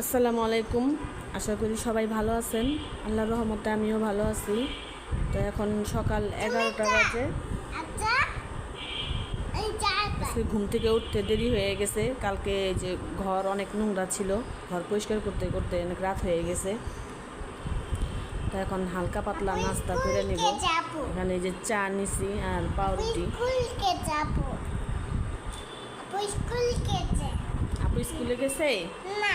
আসসালামু আলাইকুম। আশা করি সবাই ভালো আছেন। আল্লাহর রহমতে আমিও ভালো আছি। তো এখন সকাল এগারোটা বাজে। ঘুম থেকে উঠতে দেরি হয়ে গেছে। কালকে যে ঘর অনেক নোংরা ছিল। ঘর পরিষ্কার করতে করতে অনেক রাত হয়ে গেছে। তো এখন হালকা পাতলা নাস্তা করে নিব। এখানে যে চা নিছি আর পাউরুটি। আপু স্কুলে গেছে? না।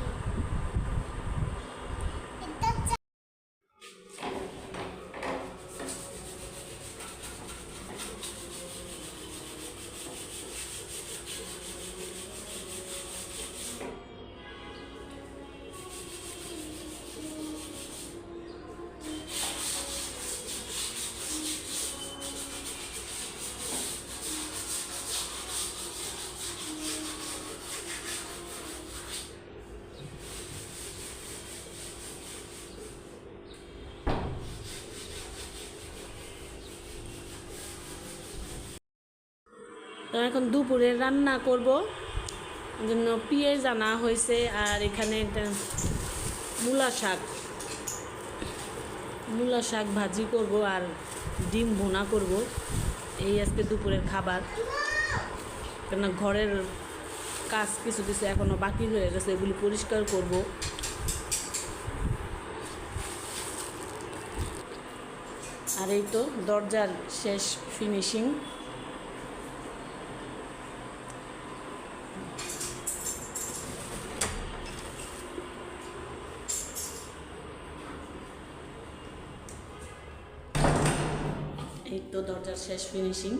এখন দুপুরে রান্না করব। জন্য পেঁয়াজ আনা হয়েছে আর এখানে মূলা শাক। মূলা শাক ভাজি করব আর ডিম ভুনা করব। এই আজকে দুপুরের খাবার। কেন ঘরের কাজ কিছু কিছু এখনও বাকি হয়ে গেছে, এগুলি পরিষ্কার করব। আর এই তো দরজার শেষ ফিনিশিং। এই তো দরজার শেষ ফিনিশিং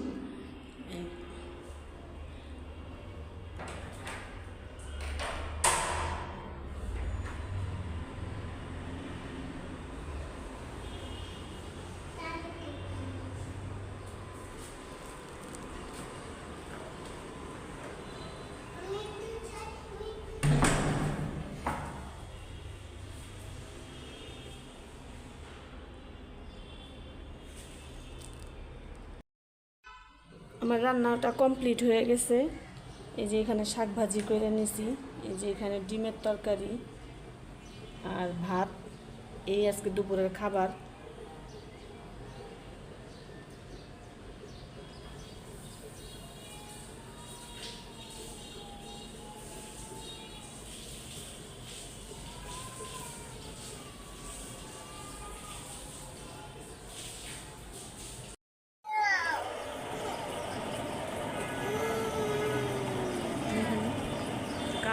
আমার রান্নাটা কমপ্লিট হয়ে গেছে। এই যে এখানে শাক ভাজি করে নিয়েছি এই যে এখানে ডিমের তরকারি আর ভাত। এই আজকে দুপুরের খাবার।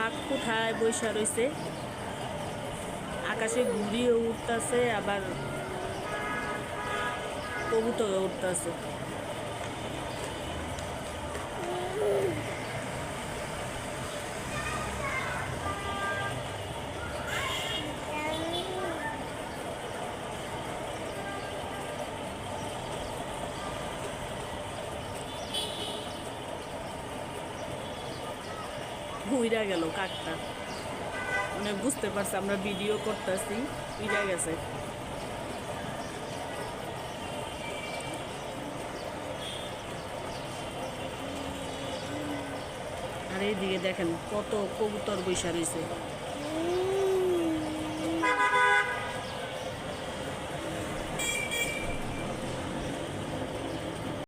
কাক কোথায় বৈশা রয়েছে। আকাশে ঘুরিয়ে উঠতেছে আবার কবুতরে উঠতেছে উইরা গেল কাকটা। মানে বুঝতে পারছে, আমরা ভিডিও করতেছি, উইরা গেছে। আর এইদিকে দেখেন কত কবুতর বৈশা রয়েছে।